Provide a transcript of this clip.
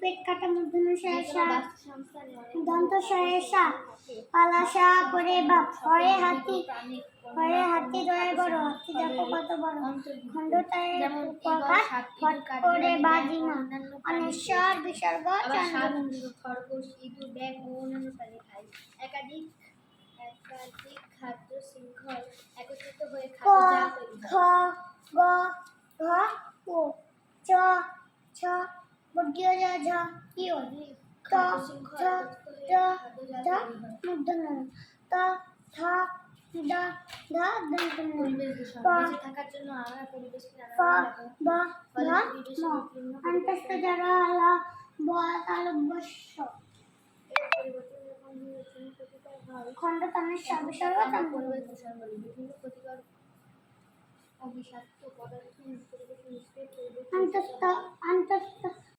পেট কাটা মূর্ধন্য সা দন্ত সা পালাসা করে বাপ হরে হাতি হরে হাতি রয়ে বড় হাতি দেখো কত বড় খণ্ডতায় উপকার ফট করে বাজিমা অনেশ্বর বিসর্গ খরগোশ ইঁদুর ব্যাং ও অন্যান্য প্রাণী খায়। একাধিক একাধিক খাদ্য শৃঙ্খল একত্রিত হয়ে খাদ্য খ গ ঘ ও চ ছ বর্গীয় জ ঝ ইয় ত শৃঙ্খল জ হয় মূর্ধন্য ত থ দ ধ থাকার জন্য আমরা পরিবেশকে ক ব ধ ম অন্তস্থ জড় ল ব তালব্যস্য এর পরিবর্তন যখন জীবের জন্য ক্ষতিকর খণ্ড তমেশ্বর বিসর্গ আমরা চন্দ্রবিন্দু পরিবেশ দূষণ বলি বিভিন্ন ক্ষতিকর ও পদার্থ পরিবেশে মিশতে পরিবেশ অন্তস্থ অন্তস্থ